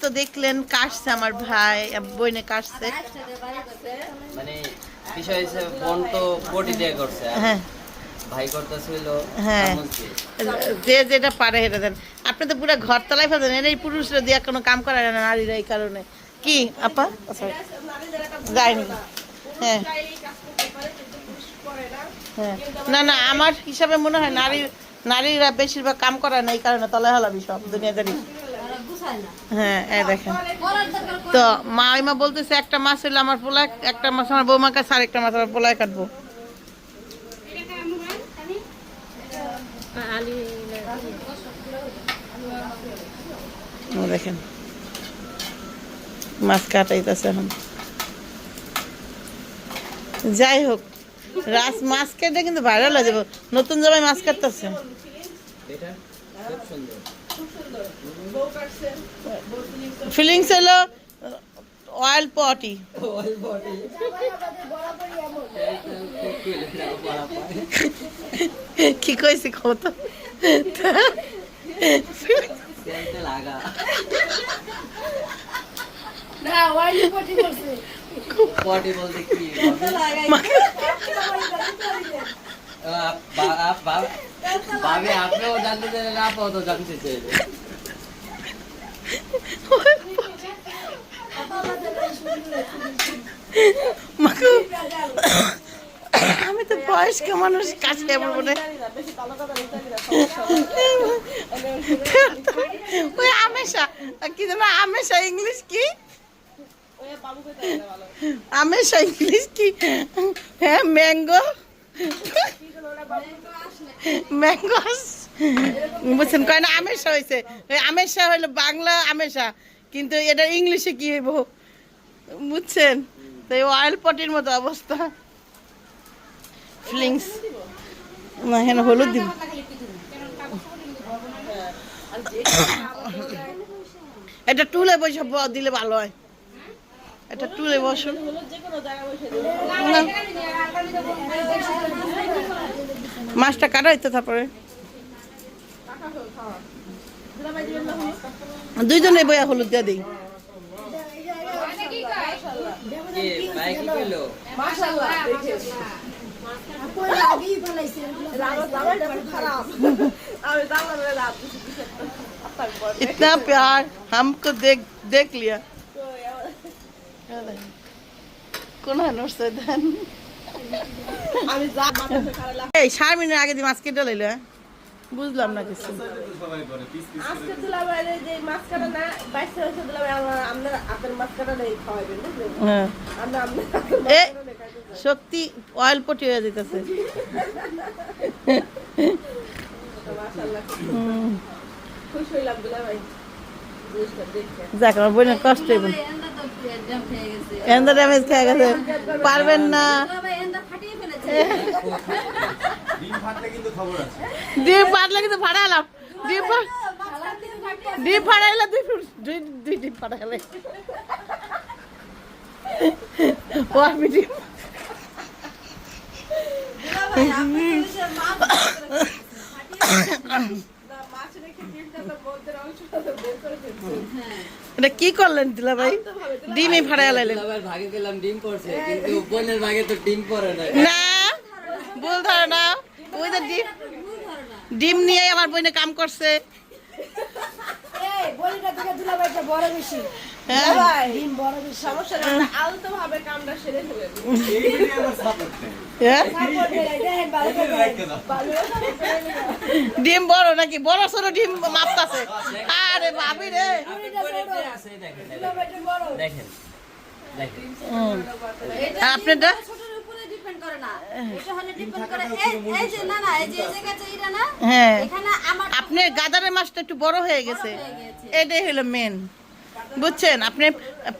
তো দেখলেন কাটছে আমার ভাই বইনে কাটছে। মানে বিষয় হচ্ছে বোন তো বটি দিয়ে করছে হ্যাঁ। ভাই করতেছিল হ্যাঁ। যে যেটা পারে সেটা দেন। আপনি তো পুরো ঘর তলায় ফেলেন এর এই পুরুষরা দিয়ে কোনো কাম করে না নারীরা এই কারণে। কি আপা? যায়নি হ্যাঁ। হ্যাঁ। না না আমার হিসাবে মনে হয় নারী নারীরা বেশিরভাগ কাম করে না এই কারণে তলায় হলাবি সব দুনিয়াদারি। হ্যাঁ এই দেখেন। তো মা মা বলতেছে একটা মাছ হইলে আমার পোলায় একটা মাছ আমার বৌমার কাছে আর একটা মাছ আমার পোলায় কাটবো। দেখেন মাছ কাটাইতেছে এখন। যাই হোক রাস মাছ কেটে কিন্তু ভাইরাল হয়ে যাব। নতুন জামাই মাছ কাটতেছে। এটা খুব সুন্দর। ফিলিংস হলো অয়েল পটি কি কইছি কত তেলতে ভাবি, আপনিও জানতে জানতে আমি তো বয়স্ক মানুষ কাছে মনে ওই আমেশা, কি যেন আমেশা ইংলিশ কি? আমেশা ইংলিশ কি? হ্যাঁ ম্যাঙ্গো। ম্যাঙ্গো বুঝছেন, কয় না, আমেশা হয়েছে ওই আমেশা হইল বাংলা আমেশা, কিন্তু এটা ইংলিশে কি হইব? বুঝছেন? তো এই অয়েল পটির মতো অবস্থা। ফিলিংস। না এখানে হলুদ দিব। এটা টুলে বসে দিলে ভালো হয়। এটা টুলে বসুন। না। মাছটা কাটা হইতো তারপরে দুইজনে বইয়া হলুদ দিয়ে দিই কি ভাই কি কইলো इतना प्यार हमको देख देख लिया কোন নড়ছে এই শারমিনের আগে দিয়ে মাছ কেটে লইলো হ্যাঁ? বুঝলাম না কিছু। আজকে দুলাভাইরে যে মাছ কাটা না বাইশে হয়েছে দুলাভাই আমার আপনার আপনার মাছ কাটা নেই খাওয়াবেন হ্যাঁ। আমরা সত্যি অয়েল পটি হয়ে যেতেছে যাক আমার বোনের কষ্ট হইব। এন্দা ড্যামেজ খেয়ে গেছে। পারবেন না। ডিম ফাটলে কিন্তু খবর আছে। ডিম কিন্তু ফাড়ালাম ডিম ডিম ফাড়াইলে দুই দুই দুই ডিম ফাড়াইলে ও আমি ডিম। এটা কি করলেন দিলা ভাই ডিমই ফাড়াই লাইলেন। ভাগে পেলাম ডিম পড়ছে কিন্তু বোনের ভাগে তো ডিম পড়ে না। ওই যে ডিম ডিম নিয়ে আমার বইনে কাম করছে। হ্যাঁ। সেরে হ্যাঁ? ডিম বড় নাকি? বড় ছোট ডিম মাপতাছে। আরে ভাবি রে। আপনি বোনের দেখেন দেখেন। দেখেন হুম। আর আপনারটা? হ্যাঁ। আপনার গাদারের মাছটা একটু বড় হয়ে গেছে। এটাই হলো মেন বুঝছেন? আপনি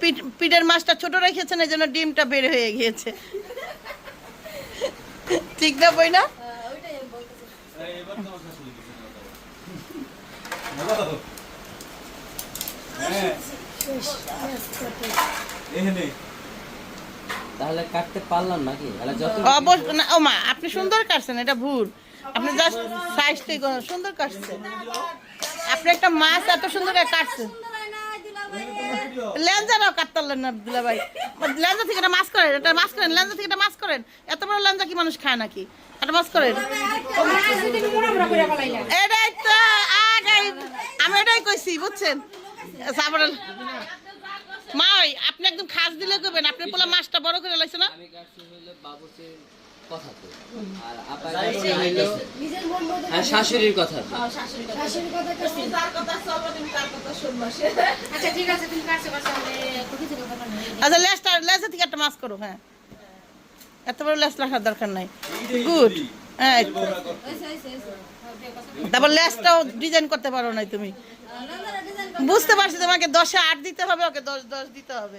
পিঠ- পিঠের মাছটা ছোট রেখেছেন এই জন্য ডিমটা বের হয়ে গিয়েছে। ঠিক না বই না হ্যালো। হ্যাঁ। এখানে। তাহলে কাটতে পারলাম নাকি? অবশ্য না, ও মা, আপনি সুন্দর কাটছেন, এটা ভুল। আপনি জাস্ট সাইজটাই সুন্দর কাটছেন। আপনি একটা মাছ এত সুন্দর করে কাটছেন। ল্যাঞ্জারাও কাটতে পারলেন না দুলা ভাই ল্যাঞ্জা থেকে এটা মাছ করেন এটা মাছ করেন ল্যাঞ্জা থেকে এটা মাছ করেন। এত বড় ল্যাঞ্জা কি মানুষ খায় নাকি? এটা মাছ করেন। এটাই তো আগাই আমি এটাই কইছি, বুঝছেন? তারপরে মা ওই আপনি একদম খাস দিলে কইবেন আপনি পোলা মাছটা বড় করে লাইছে না? আমি কাটছি হইল বাবুসির কথা তো আর আপা কাটছে হইল আর শাশুড়ির কথা তো আচ্ছা ঠিক আছে তুমি কাটছো কাটছো আমি কিছু কথা আচ্ছা লেজা থেকে একটা মাছ করো হ্যাঁ। এত বড় দরকার নাই। গুড হ্যাঁ তারপর লেজটাও ডিজাইন করতে পারো নাই তুমি। বুঝতে পারছি তোমাকে দশে আট দিতে হবে ওকে দশ দশ দিতে হবে।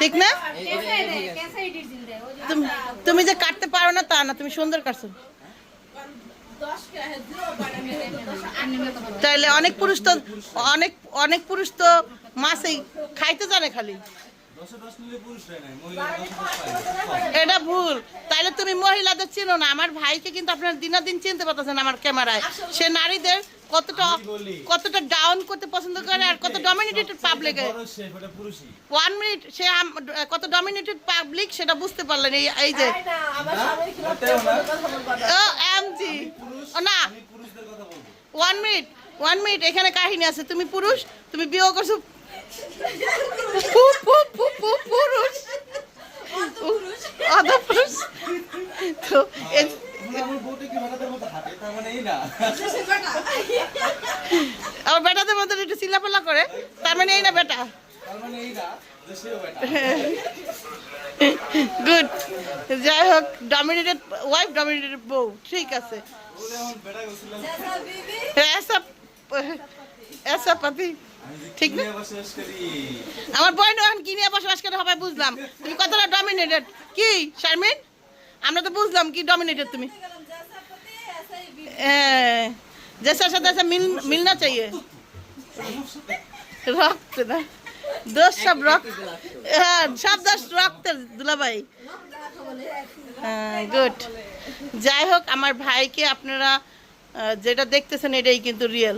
ঠিক না? তুমি যে কাটতে পারো না তা না তুমি সুন্দর কাটছো। তাহলে অনেক পুরুষ তো অনেক অনেক পুরুষ তো মাছ খাইতে জানে খালি। এটা ভুল। তাইলে তুমি মহিলাদের চিনো না। আমার ভাইকে কিন্তু আপনার দিনাদিন চিনতে পারতেছেন আমার ক্যামেরায়। সে নারীদের কতটা কতটা ডাউন করতে পছন্দ করে আর কত ডমিনেটেড পাবলিকে। ওয়ান মিনিট সে কত ডমিনেটেড পাবলিক সেটা বুঝতে পারলেন এই এই যে। ও এমজি ও না। আমি পুরুষদের কথা বলব। ওয়ান মিনিট ওয়ান মিনিট এখানে কাহিনী আছে। তুমি পুরুষ তুমি বিয়ে করছ পুরুষ অধ পুরুষ তো না। বেটাদের মধ্যে একটু চিল্লাপাল্লা করে তার মানে এই না বেটা। গুড যাই হোক ডমিনেটেড ওয়াইফ ডমিনেটেড বউ ঠিক আছে। আমার বেটা গেছিলাম। এসব এসব পাতি আমি যে ঠিক না? কিনে আবার শেষ করি। আমার বোন এখন কি নিয়ে বসবাস করে হবে বুঝলাম তুমি কতটা ডমিনেটেড কি শারমিন আমরা তো বুঝলাম কি ডমিনেটেড তুমি হ্যাঁ जैसा साथ ऐसा मिल मिलना चाहिए রক্ত না দোষ সব রক্ত হ্যাঁ সব দোষ রক্তের দুলাভাই হ্যাঁ গুড যাই হোক আমার ভাইকে আপনারা আহ, যেটা দেখতেছেন এটাই কিন্তু রিয়েল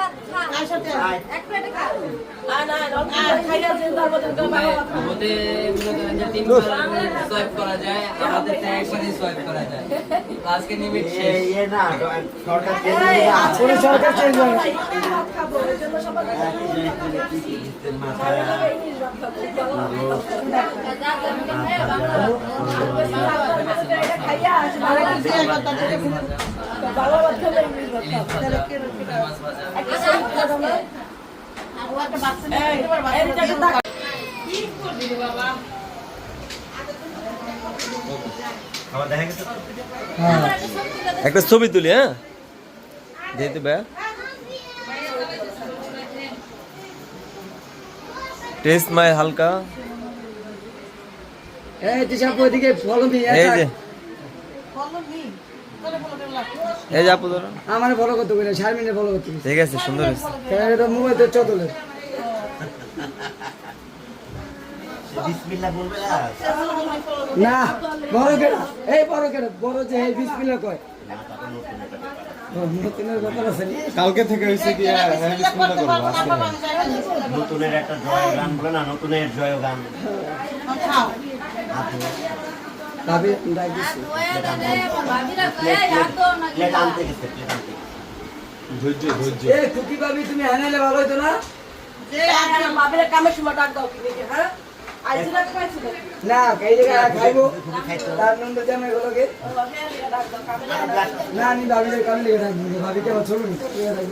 সরকার চেঞ্জ হয়ে হয় খাইয়া একটা ছবি তুলি হ্যাঁ? যেহেতু ভাইয়া টেস্ট মাই হালকা। এই দিশাপ ওইদিকে ফলো মি এই যে। এই যে ধরো আমার ফলো করতে বলে শারমিনের ফলো করতে বলে ঠিক আছে সুন্দর এটা তো মোবাইল তো চতলে না? বড় কেন এই বড় কেন বড় যে এই বিসমিল্লাহ কয়? ও, নতুনের আছে নি? কালকে থেকে হয়েছে কি হ্যাঁ, হ্যাঁ। নতুনের একটা জয় গান বলে না নতুনের জয় গান। আপনি ভাবি ডাক দিছি। প্লেট আনতে গেছে প্লেট আনতে ধৈর্য ধৈর্য। এ খুকি ভাবি তুমি হ্যানালে ভালো হইতো না? বাবির কামের সময় ডাক দাও কি হ্যাঁ আইজুরা পাইছো নাকি না তার আমি ভাবিদের কাল লেগে থাকব। ভাবিকে আমার ছোট নিতে লেগে থাকব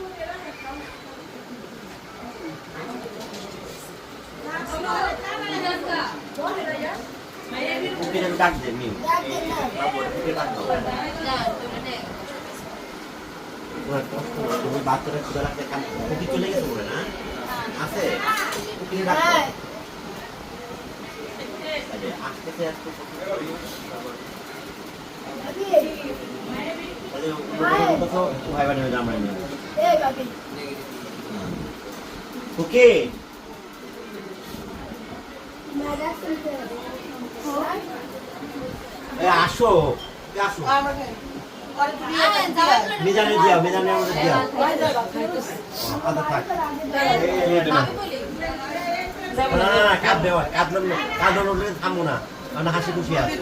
কুকিরে ডাক দে কুকে তুমি বাচ্চারা ক্ষুধা লাগতে কাম কুকি চলে গেছে বলে না? আছে? আসতেছে আসতে ভাই। বাড়ি হয়ে আমরা কুকি! এ আসো। আসো। মিজানে দিও মিজানের মধ্যে দিও আদা থাক। না না না কাঁদ দেওয়া কাঁদলাম না। থামো হাসি খুশি আছে।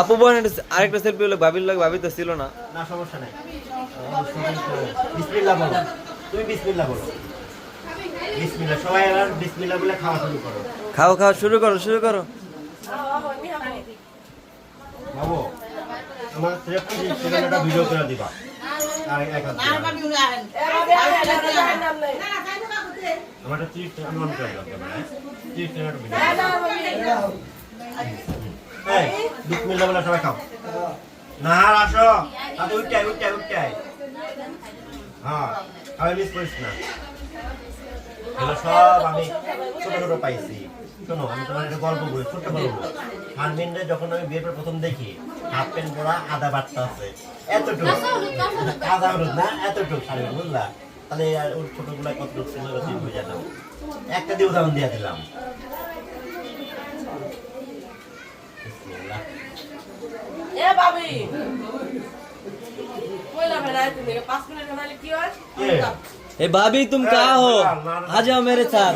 আপু বোন আরেকটা সেলফি হলো ভাবির লাগে ভাবি তো ছিল না। না সমস্যা নাই। বিসমিল্লাহ বলো। তুমি বিসমিল্লাহ বলো। বিসমিল্লাহ সবাই এবার বিসমিল্লাহ বলে খাওয়া শুরু করো। খাও খাও শুরু করো শুরু করো। বাবু আমার সেখানে একটা ভিডিও করে দিবা। আর এক হাত দিবা। আমার একটা ত্রিশ টাকা মন করে দাও ক্যামেরায় ত্রিশ টাকা একটা ভিডিও বিসমিল্লাহ বলে সবাই খাও। না আর আসো। তাতে উঠটাই উঠটাই উঠটাই হ্যাঁ আমি মিস করিস না। এগুলো সব আমি ছোট ছোট পাইছি। শোনো আমি তোমার একটা গল্প বলি ছোট্ট গল্প হারমিনরে যখন আমি বিয়ের পর প্রথম দেখি হাফ প্যান্ট পরা আদা বাট্টা আছে। এতটুকু। আদা হলুদ না? এতটুকু শাড়ি বুঝলা? তাহলে আর ওর ছোটগুলা কতটুকু ছিল বুঝে নাও। একটা দিয়ে উদাহরণ দিয়ে দিলাম। এ ভাবি কইলা ভেড়া তুমি পাঁচ মিনিট হলে কি হয়? ए भाभी तुम कहाँ हो आ जाओ मेरे साथ